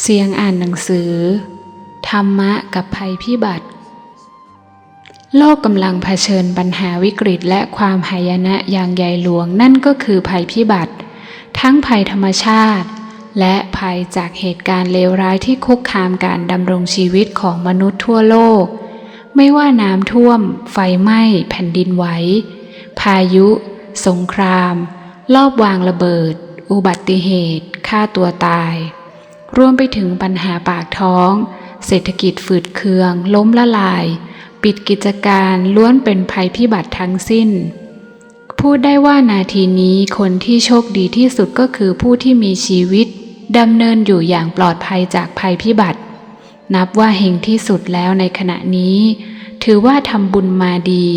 เสียงอ่านหนังสือ ธรรมะกับภัยพิบัติ โลกกำลังเผชิญปัญหาวิกฤตและความหายนะอย่างใหญ่หลวงนั่นก็คือภัยพิบัติ ทั้งภัยธรรมชาติ และภัยจากเหตุการณ์เลวร้ายที่คุกคามการดำรงชีวิตของมนุษย์ทั่วโลก ไม่ว่าน้ำท่วม ไฟไหม้ แผ่นดินไหว พายุ สงคราม ลอบวางระเบิด อุบัติเหตุ ฆ่าตัวตาย รวมไปถึงปัญหาปากท้อง เศรษฐกิจฝืดเคือง ล้มละลาย ปิดกิจการล้วนเป็นภัยพิบัติทั้งสิ้น พูดได้ว่านาทีนี้คนที่โชคดีที่สุดก็คือผู้ที่มีชีวิตดำเนินอยู่อย่างปลอดภัยจากภัยพิบัติ นับว่าเฮงที่สุดแล้วในขณะนี้ ถือว่าทำบุญมาดี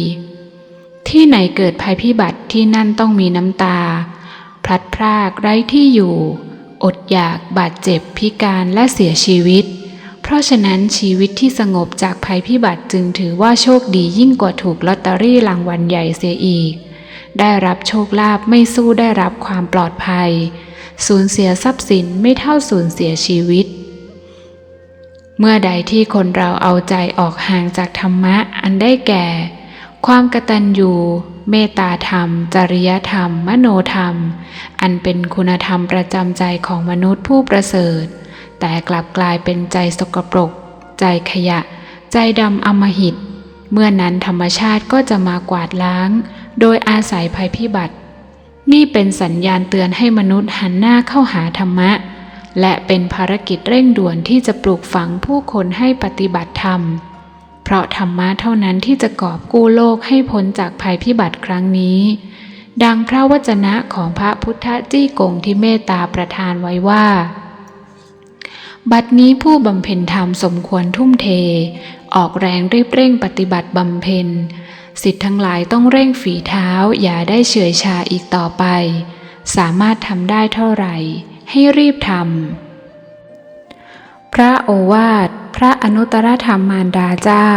ที่ไหนเกิดภัยพิบัติที่นั่นต้องมีน้ำตา พลัดพรากไร้ที่อยู่ อดอยากบาดเจ็บพิการและเสียชีวิต เพราะฉะนั้นชีวิตที่สงบจากภัยพิบัติจึงถือว่าโชคดียิ่งกว่าถูกลอตเตอรี่รางวัลใหญ่เสียอีก ได้รับโชคลาภไม่สู้ได้รับความปลอดภัย สูญเสียทรัพย์สินไม่เท่าสูญเสียชีวิต เมื่อใดที่คนเราเอาใจออกห่างจากธรรมะอันได้แก่ ความกตัญญู เมตตาธรรม จริยธรรม มโนธรรม อันเป็นคุณธรรมประจำใจของมนุษย์ผู้ประเสริฐ แต่กลับกลายเป็นใจสกปรก ใจขยะ ใจดำอมหิต เมื่อนั้นธรรมชาติก็จะมากวาดล้าง โดยอาศัยภัยพิบัติ นี่เป็นสัญญาณเตือนให้มนุษย์หันหน้าเข้าหาธรรมะ และเป็นภารกิจเร่งด่วนที่จะปลูกฝังผู้คนให้ปฏิบัติธรรม เพราะธรรมะเท่านั้นที่จะกอบกู้โลกให้พ้นจากภัยพิบัติครั้งนี้ ดังพระวจนะของพระพุทธจี้กงที่เมตตาประทานไว้ว่า บัดนี้ผู้บำเพ็ญธรรมสมควรทุ่มเท ออกแรงรีบเร่งปฏิบัติบำเพ็ญสิทธิ์ทั้งหลายต้องเร่งฝีเท้าอย่าได้เฉื่อยชาอีกต่อไป สามารถทำได้เท่าไหร่ ให้รีบทำ ระโอวาท พระอนุตตรธรรมมารดาเจ้า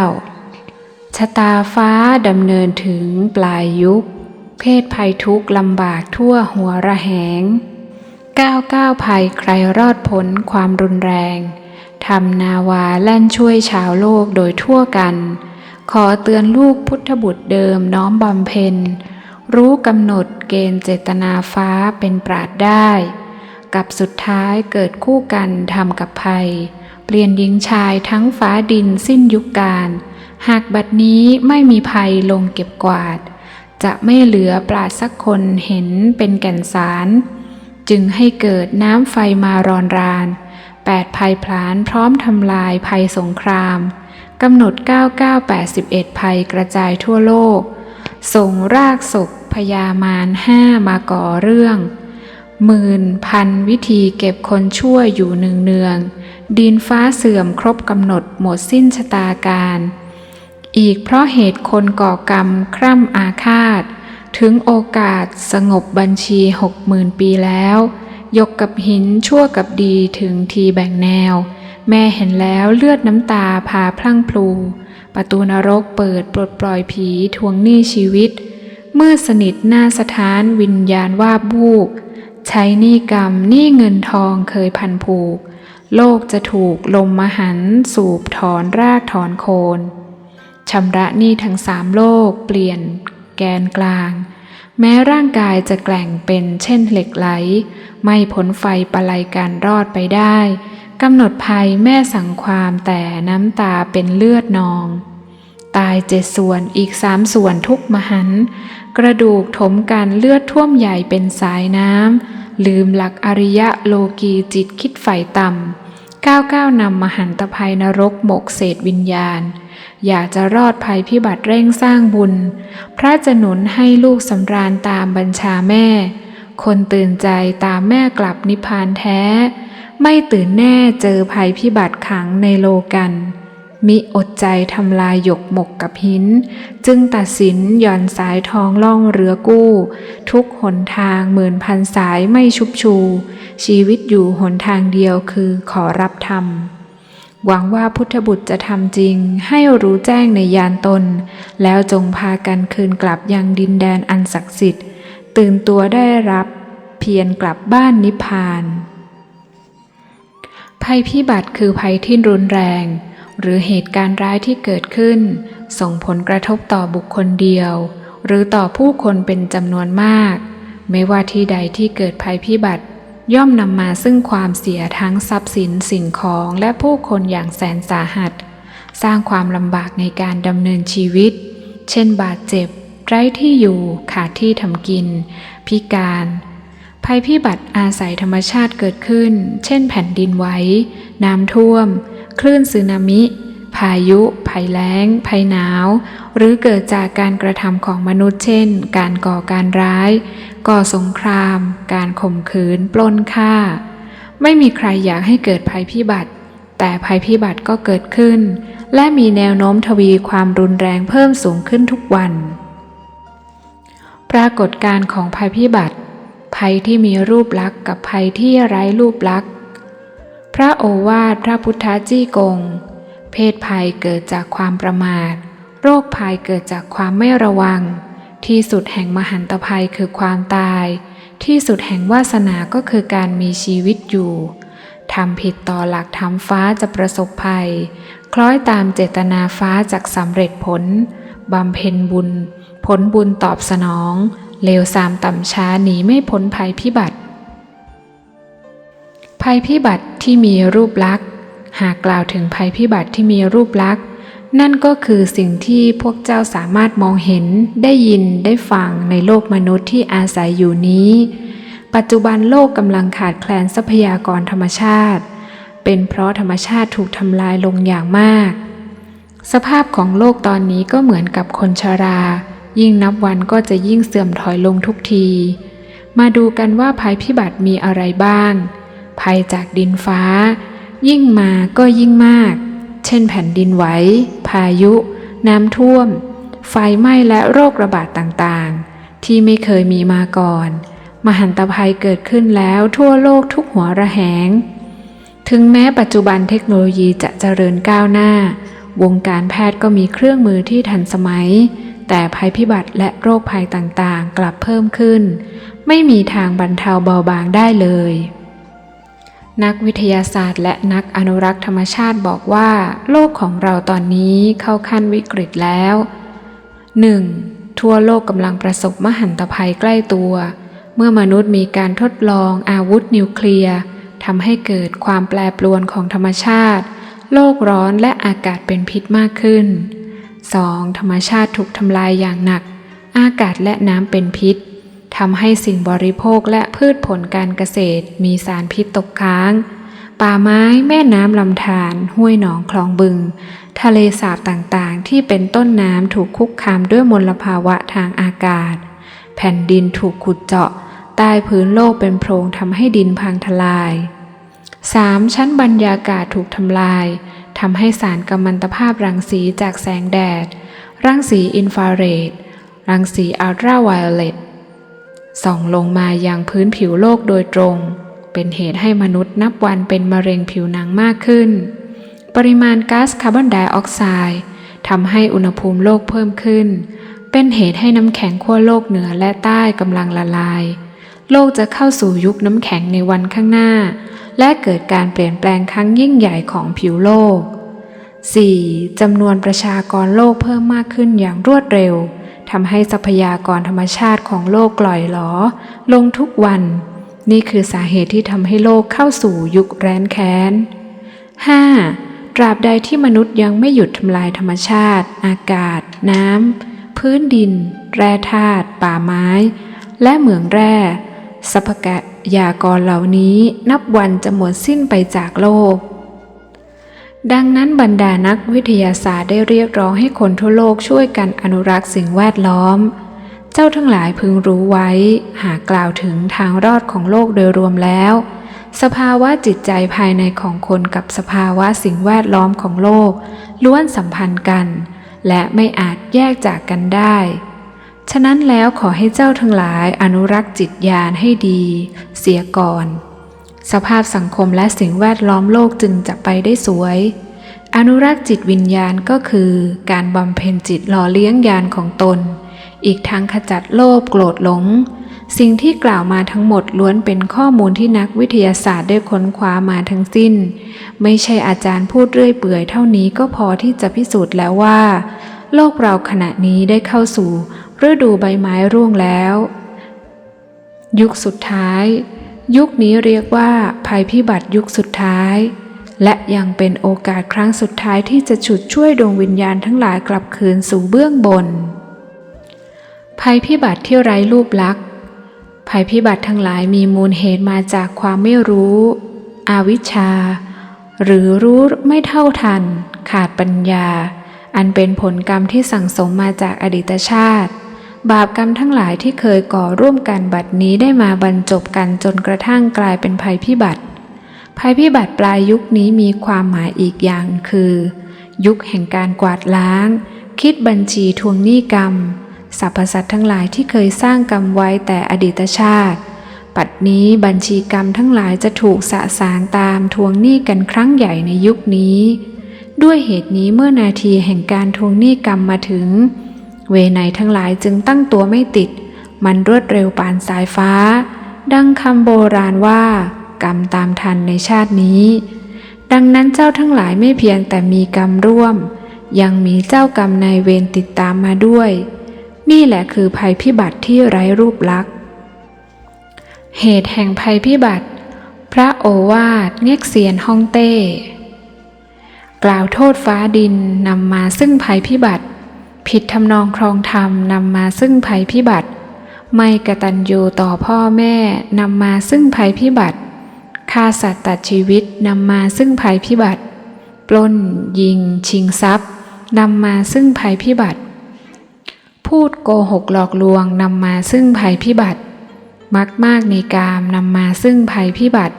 ชะตาฟ้าดำเนินถึงปลายยุค เพศภัยทุกลำบากทั่วหัวระแหง ก้าวก้าวภัยใครรอดพ้นความรุนแรงทำนาวาแล่นช่วยชาวโลกโดยทั่วกัน ขอเตือนลูกพุทธบุตรเดิมน้อมบำเพ็ญ รู้กำหนดเกณฑ์เจตนาฟ้าเป็นปราดได้ กับสุดท้ายเกิดคู่กันทำกับภัย เปลี่ยนหญิงชายทั้งฟ้าดินสิ้นยุคการ หากบัดนี้ไม่มีภัยลงเก็บกวาด จะไม่เหลือปราสักคนเห็นเป็นแก่นสาร จึงให้เกิดน้ำไฟมารอนรานแปดภัยพลานพร้อมทำลายภัยสงครามกำหนด 9981 ภัยกระจายทั่วโลก ส่งรากศกพยามารห้ามาก่อเรื่อง หมื่นพันวิธีเก็บคนชั่วอยู่เนืองเนือง ดินฟ้าเสื่อมครบกำหนดหมดสิ้นชะตาการ อีกเพราะเหตุคนก่อกรรมคร่ำอาฆาต ถึงโอกาสสงบบัญชีหกหมื่นปีแล้ว ยกกับหินชั่วกับดีถึงทีแบ่งแนว แม่เห็นแล้วเลือดน้ำตาพาพลั่งพลู ประตูนรกเปิดปลดปล่อยผีทวงหนี้ชีวิต เมื่อสนิทหน้าสถานวิญญาณว่าบูบ ใช้หนี้กรรมหนี้เงินทองเคยพันผูก โลกจะถูกลมมหันสูบถอนรากถอนโคนชำระหนี้ทั้งสามโลกเปลี่ยนแกนกลาง แม้ร่างกายจะแกล่งเป็นเช่นเหล็กไหล ไม่พ้นไฟปะไลการรอดไปได้กำหนดภัยแม่สั่งความแต่น้ำตาเป็นเลือดนอง ตายเจ็ดส่วนอีกสามส่วนทุกมหัน กระดูกถมกันเลือดท่วมใหญ่เป็นสายน้ำ ลืมหลักอริยะโลกีจิตคิดไฟต่ำก้าวก้าวนำมหันตภัยนรกหมกเศษวิญญาณ อยากจะรอดภัยพิบัติเร่งสร้างบุญ พระจะหนุนให้ลูกสำราญตามบัญชาแม่ คนตื่นใจตามแม่กลับนิพพานแท้ ไม่ตื่นแน่เจอภัยพิบัติขังในโลกัน มิอดใจทำลายหยกหมกกับหิน จึงตัดสินหย่อนสายทองล่องเรือกู้ ทุกหนทางหมื่นพันสายไม่ชุบชู ชีวิตอยู่หนทางเดียวคือขอรับธรรม หวังว่าพุทธบุตรจะทำจริงให้รู้แจ้งในยานตน แล้วจงพากันคืนกลับยังดินแดนอันศักดิ์สิทธิ์ ตื่นตัวได้รับ เพียรกลับบ้านนิพพาน ภัยพิบัติคือภัยที่รุนแรง หรือเหตุการณ์ร้ายที่เกิดขึ้น ส่งผลกระทบต่อบุคคลเดียว หรือต่อผู้คนเป็นจำนวนมาก ไม่ว่าที่ใดที่เกิดภัยพิบัติ ย่อมนำมาซึ่งความเสียทั้งทรัพย์สินสิ่งของและผู้คนอย่างแสนสาหัส สร้างความลำบากในการดำเนินชีวิต เช่น บาดเจ็บ ไร้ที่อยู่ขาดที่ทำกิน พิการภัยพิบัติอาศัยธรรมชาติเกิดขึ้น เช่นแผ่นดินไหว น้ำท่วม คลื่นสึนามิ พายุ ภัยแล้ง ภัยหนาว หรือเกิดจากการกระทำของมนุษย์เช่น การก่อการร้าย ก่อสงคราม การข่มขืน ปล้นฆ่า ไม่มีใครอยากให้เกิดภัยพิบัติ แต่ภัยพิบัติก็เกิดขึ้น และมีแนวโน้มทวีความรุนแรงเพิ่มสูงขึ้นทุกวัน ปรากฏการของภัยพิบัติ ภัยที่มีรูปลักษณ์กับภัยที่ไร้รูปลักษณ์ พระโอวาทพระพุทธจี้กง เพศภัยเกิดจากความประมาท โรคภัยเกิดจากความไม่ระวัง ที่สุดแห่งมหันตภัยคือความตาย ที่สุดแห่งวาสนาก็คือการมีชีวิตอยู่ทำผิดต่อหลักธรรมฟ้าจะประสบภัย คล้อยตามเจตนาฟ้าจากสำเร็จผล บำเพ็ญบุญ ผลบุญตอบสนอง เลวสามต่ำช้าหนีไม่พ้นภัยพิบัติ ภัยพิบัติที่มีรูปลักษณ์ หากกล่าวถึงภัยพิบัติที่มีรูปลักษณ์ นั่นก็คือสิ่งที่พวกเจ้าสามารถมองเห็นได้ยินได้ฟังในโลกมนุษย์ที่อาศัยอยู่นี้ ปัจจุบันโลกกำลังขาดแคลนทรัพยากรธรรมชาติ เป็นเพราะธรรมชาติถูกทำลายลงอย่างมาก สภาพของโลกตอนนี้ก็เหมือนกับคนชรา ยิ่งนับวันก็จะยิ่งเสื่อมถอยลงทุกที มาดูกันว่าภัยพิบัติมีอะไรบ้าง ภัยจากดินฟ้า ยิ่งมาก็ยิ่งมาก เช่นแผ่นดินไหว พายุ น้ำท่วม ไฟไหม้และโรคระบาดต่างๆ ที่ไม่เคยมีมาก่อน มหันตภัยเกิดขึ้นแล้วทั่วโลกทุกหัวระแหง ถึงแม้ปัจจุบันเทคโนโลยีจะเจริญก้าวหน้า วงการแพทย์ก็มีเครื่องมือที่ทันสมัย แต่ภัยพิบัติและโรคภัยต่างๆ กลับเพิ่มขึ้น ไม่มีทางบรรเทาเบาบางได้เลย นักวิทยาศาสตร์และนักอนุรักษ์ธรรมชาติบอกว่า โลกของเราตอนนี้เข้าขั้นวิกฤตแล้ว 1. ทั่วโลกกำลังประสบมหันตภัยใกล้ตัว เมื่อมนุษย์มีการทดลองอาวุธนิวเคลียร์ทำให้เกิดความแปรปรวนของธรรมชาติ โลกร้อนและอากาศเป็นพิษมากขึ้น 2. ธรรมชาติถูกทำลายอย่างหนัก อากาศและน้ำเป็นพิษำให้สิ่งบริโภคและพืชผลการเกษตรมีสารพิษตกค้าง ป่าไม้แม่น้ำลำธารห้วยหนองคลองบึง ทะเลสาบต่างๆ ที่เป็นต้นน้ำถูกคุกคามด้วยมลภาวะทางอากาศ แผ่นดินถูกขุดเจาะ ใต้พื้นโลกเป็นโพรงทำให้ดินพังทลาย 3. ชั้นบรรยากาศถูกทำลายทำให้สารกัมมันตภาพรังสีจากแสงแดด รังสีอินฟราเรด รังสีอัลตราไวโอเลต ส่องลงมายังพื้นผิวโลกโดยตรง เป็นเหตุให้มนุษย์นับวันเป็นมะเร็งผิวหนังมากขึ้น ปริมาณก๊าซคาร์บอนไดออกไซด์ทำให้อุณหภูมิโลกเพิ่มขึ้น เป็นเหตุให้น้ำแข็งขั้วโลกเหนือและใต้กำลังละลาย โลกจะเข้าสู่ยุคน้ำแข็งในวันข้างหน้า และเกิดการเปลี่ยนแปลงครั้งยิ่งใหญ่ของผิวโลก 4. จำนวนประชากรโลกเพิ่มมากขึ้นอย่างรวดเร็ว ทำให้ทรัพยากรธรรมชาติของโลกกล่อยหลอ ลงทุกวัน นี่คือสาเหตุที่ทำให้โลกเข้าสู่ยุคแร้นแค้น 5. ตราบใดที่มนุษย์ยังไม่หยุดทำลายธรรมชาติ อากาศ น้ำ พื้นดิน แร่ธาตุ ป่าไม้ และเหมืองแร่ทรัพยากรเหล่านี้นับวันจะหมดสิ้นไปจากโลก ดังนั้นบรรดานักวิทยาศาสตร์ได้เรียกร้องให้คนทั่วโลกช่วยกันอนุรักษ์สิ่งแวดล้อม เจ้าทั้งหลายพึงรู้ไว้ หากกล่าวถึงทางรอดของโลกโดยรวมแล้ว สภาวะจิตใจภายในของคนกับสภาวะสิ่งแวดล้อมของโลก ล้วนสัมพันธ์กัน และไม่อาจแยกจากกันได้ ฉะนั้นแล้วขอให้เจ้าทั้งหลายอนุรักษ์จิตญาณให้ดี เสียก่อน สภาพสังคมและสิ่งแวดล้อมโลกจึงจะไปได้สวย อนุรักษ์จิตวิญญาณก็คือ การบำเพ็ญจิตหล่อเลี้ยงญาณของตน อีกทั้งขจัดโลภโกรธหลง สิ่งที่กล่าวมาทั้งหมดล้วนเป็นข้อมูลที่นักวิทยาศาสตร์ได้ค้นคว้ามาทั้งสิ้น ไม่ใช่อาจารย์พูดเรื่อยเปื่อยเท่านี้ก็พอที่จะพิสูจน์แล้วว่า โลกเราขณะนี้ได้เข้าสู่ฤดูใบไม้ร่วงแล้ว ยุคสุดท้าย ยุคนี้เรียกว่าภัยพิบัติยุคสุดท้าย และยังเป็นโอกาสครั้งสุดท้ายที่จะฉุดช่วยดวงวิญญาณทั้งหลายกลับคืนสู่เบื้องบน ภัยพิบัติที่ไร้รูปลักษณ์ภัยพิบัติทั้งหลายมีมูลเหตุมาจากความไม่รู้ อวิชชา หรือรู้ไม่เท่าทัน ขาดปัญญา อันเป็นผลกรรมที่สั่งสมมาจากอดีตชาติ บาปกรรมทั้งหลายที่เคยก่อร่วมกันบัดนี้ได้มาบรรจบกันจนกระทั่งกลายเป็นภัยพิบัติ ภัยพิบัติปลายยุคนี้มีความหมายอีกอย่างคือ ยุคแห่งการกวาดล้าง คิดบัญชีทวงหนี้กรรมสรรพสัตว์ทั้งหลายที่เคยสร้างกรรมไว้แต่อดีตชาติ ปัดนี้บัญชีกรรมทั้งหลายจะถูกสะสางตามทวงหนี้กันครั้งใหญ่ในยุคนี้ ด้วยเหตุนี้เมื่อนาทีแห่งการทวงหนี้กรรมมาถึง เวไนทั้งหลายจึงตั้งตัวไม่ติด มันรวดเร็วปานสายฟ้า ดังคำโบราณว่า กรรมตามทันในชาตินี้ ดังนั้นเจ้าทั้งหลายไม่เพียงแต่มีกรรมร่วม ยังมีเจ้ากรรมนายเวรติดตามมาด้วย นี่แหละคือภัยพิบัติที่ไร้รูปลักษณ์เหตุแห่งภัยพิบัติ พระโอวาทเง็กเซียนฮ่องเต้ กล่าวโทษฟ้าดินนำมาซึ่งภัยพิบัติ ผิดทำนองครองธรรมนำมาซึ่งภัยพิบัติ ไม่กตัญญูต่อพ่อแม่นำมาซึ่งภัยพิบัติฆ่าสัตว์ตัดชีวิตนำมาซึ่งภัยพิบัติ ปล้น ยิง ชิงทรัพย์นำมาซึ่งภัยพิบัติ พูดโกหกหลอกลวงนำมาซึ่งภัยพิบัติ มักมากในกามนำมาซึ่งภัยพิบัติ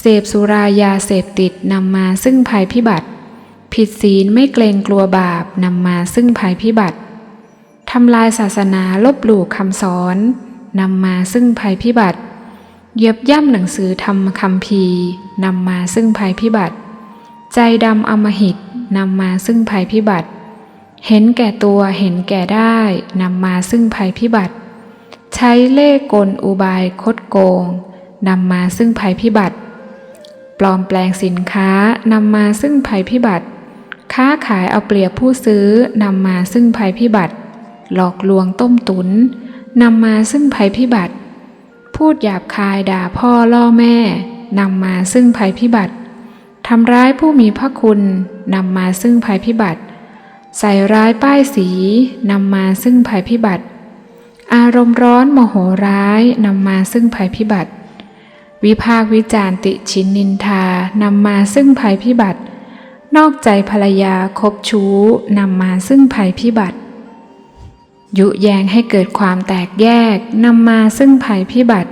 เสพสุรายาเสพติดนำมาซึ่งภัยพิบัติ ผิดศีลไม่เกรงกลัวบาปนำมาซึ่งภัยพิบัติทำลายศาสนาลบหลู่คำสอนนำมาซึ่งภัยพิบัติเหยียบย่ำหนังสือธรรมคำพีนำมาซึ่งภัยพิบัติ ใจดำอมหิตนำมาซึ่งภัยพิบัติ เห็นแก่ตัวเห็นแก่ได้นำมาซึ่งภัยพิบัติ ใช้เล่ห์กลอุบายคดโกงนำมาซึ่งภัยพิบัติ ปลอมแปลงสินค้านำมาซึ่งภัยพิบัติ ค้าขายเอาเปรียบผู้ซื้อนำมาซึ่งภัยพิบัติ หลอกลวงต้มตุนนำมาซึ่งภัยพิบัติ พูดหยาบคายด่าพ่อล่อแม่นำมาซึ่งภัยพิบัติทำร้ายผู้มีพระคุณนำมาซึ่งภัยพิบัติ ใส่ร้ายป้ายสีนำมาซึ่งภัยพิบัติ อารมณ์ร้อนโมโหร้ายนำมาซึ่งภัยพิบัติ วิพากวิจารติชินนินทานำมาซึ่งภัยพิบัติ นอกใจภรรยาคบชู้นำมาซึ่งภัยพิบัติ ยุแยงให้เกิดความแตกแยกนำมาซึ่งภัยพิบัติ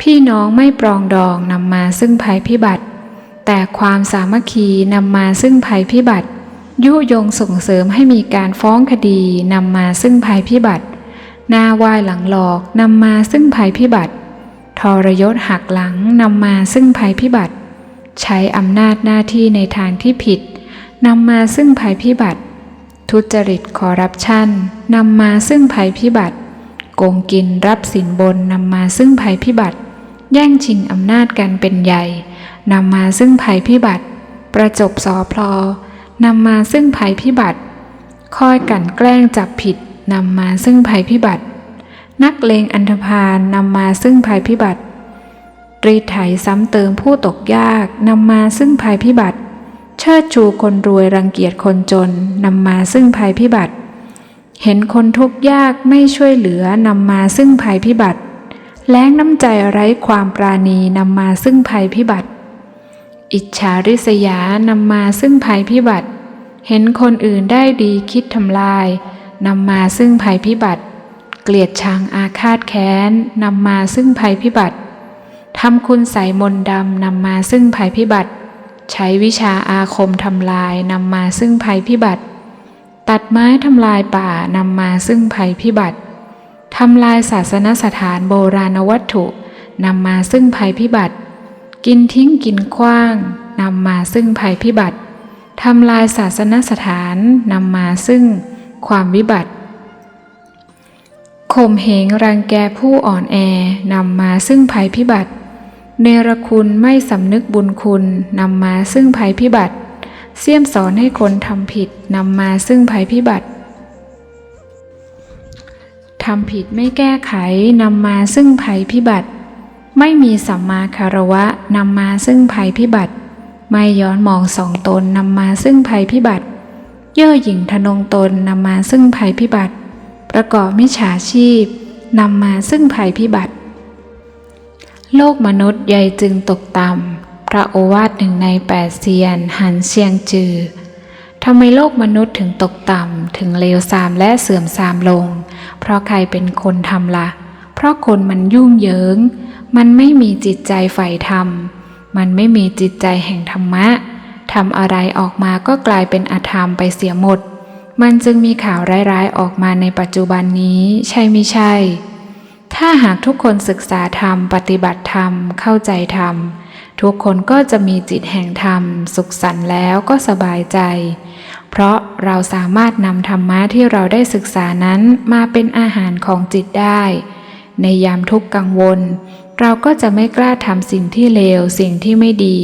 พี่น้องไม่ปรองดองนำมาซึ่งภัยพิบัติ แต่ความสามัคคีนำมาซึ่งภัยพิบัติ ยุยงส่งเสริมให้มีการฟ้องคดีนำมาซึ่งภัยพิบัติหน้าไหว้หลังหลอกนำมาซึ่งภัยพิบัติทรยศหักหลังนำมาซึ่งภัยพิบัติ ใช้อำนาจหน้าที่ในทางที่ผิด นำมาซึ่งภัยพิบัติ ทุจริตคอร์รัปชันนำมาซึ่งภัยพิบัติ โกงกินรับสินบนนำมาซึ่งภัยพิบัติ แย่งชิงอำนาจกันเป็นใหญ่นำมาซึ่งภัยพิบัติ ประจบสอพลอนำมาซึ่งภัยพิบัติ คอยกันแกล้งจับผิดนำมาซึ่งภัยพิบัติ นักเลงอันธพาลนำมาซึ่งภัยพิบัติรีไถซ้ำเติมผู้ตกยากนำมาซึ่งภัยพิบัติ เชิดชูคนรวยรังเกียจคนจนนำมาซึ่งภัยพิบัติ เห็นคนทุกข์ยากไม่ช่วยเหลือนำมาซึ่งภัยพิบัติ แล้งน้ำใจไร้ความปราณีนำมาซึ่งภัยพิบัติ อิจฉาริษยานำมาซึ่งภัยพิบัติ เห็นคนอื่นได้ดีคิดทำลายนำมาซึ่งภัยพิบัติ เกลียดชังอาฆาตแค้นนำมาซึ่งภัยพิบัติทำคุณใส่มนดำนำมาซึ่งภัยพิบัติ ใช้วิชาอาคมทำลายนำมาซึ่งภัยพิบัติ ตัดไม้ทำลายป่านำมาซึ่งภัยพิบัติทำลายศาสนสถานโบราณวัตถุนำมาซึ่งภัยพิบัติ กินทิ้งกินขว้างนำมาซึ่งภัยพิบัติทำลายศาสนสถานนำมาซึ่งความวิบัติข่มเหงรังแกผู้อ่อนแอนำมาซึ่งภัยพิบัติ เนรคุณไม่สำนึกบุญคุณนำมาซึ่งภัยพิบัติ เสี่ยมสอนให้คนทำผิดนำมาซึ่งภัยพิบัติทำผิดไม่แก้ไขนำมาซึ่งภัยพิบัติ ไม่มีสัมมาคารวะนำมาซึ่งภัยพิบัติ ไม่ย้อนมองสองตนนำมาซึ่งภัยพิบัติ เย่อหยิ่งทะนงตนนำมาซึ่งภัยพิบัติ ประกอบมิจฉาชีพนำมาซึ่งภัยพิบัติ โลกมนุษย์ใหญ่จึงตกต่ำ พระโอวาทหนึ่งในแปดเซียนหันเชียงจือทำไมโลกมนุษย์ถึงตกต่ำ ถึงเลวทรามและเสื่อมทรามลง เพราะใครเป็นคนทำละ่ะ เพราะคนมันยุ่งเหยิง มันไม่มีจิตใจใฝ่ธรรม มันไม่มีจิตใจแห่งธรรมะทำอะไรออกมาก็กลายเป็นอธรรมไปเสียหมด มันจึงมีข่าวร้ายๆออกมาในปัจจุบันนี้ ใช่ไม่ใช่ ถ้าหากทุกคนศึกษาธรรม ปฏิบัติธรรม เข้าใจธรรม ทุกคนก็จะมีจิตแห่งธรรม สุขสันต์แล้วก็สบายใจ เพราะเราสามารถนำธรรมะที่เราได้ศึกษานั้นมาเป็นอาหารของจิตได้ ในยามทุกข์กังวล เราก็จะไม่กล้าทำสิ่งที่เลวสิ่งที่ไม่ดี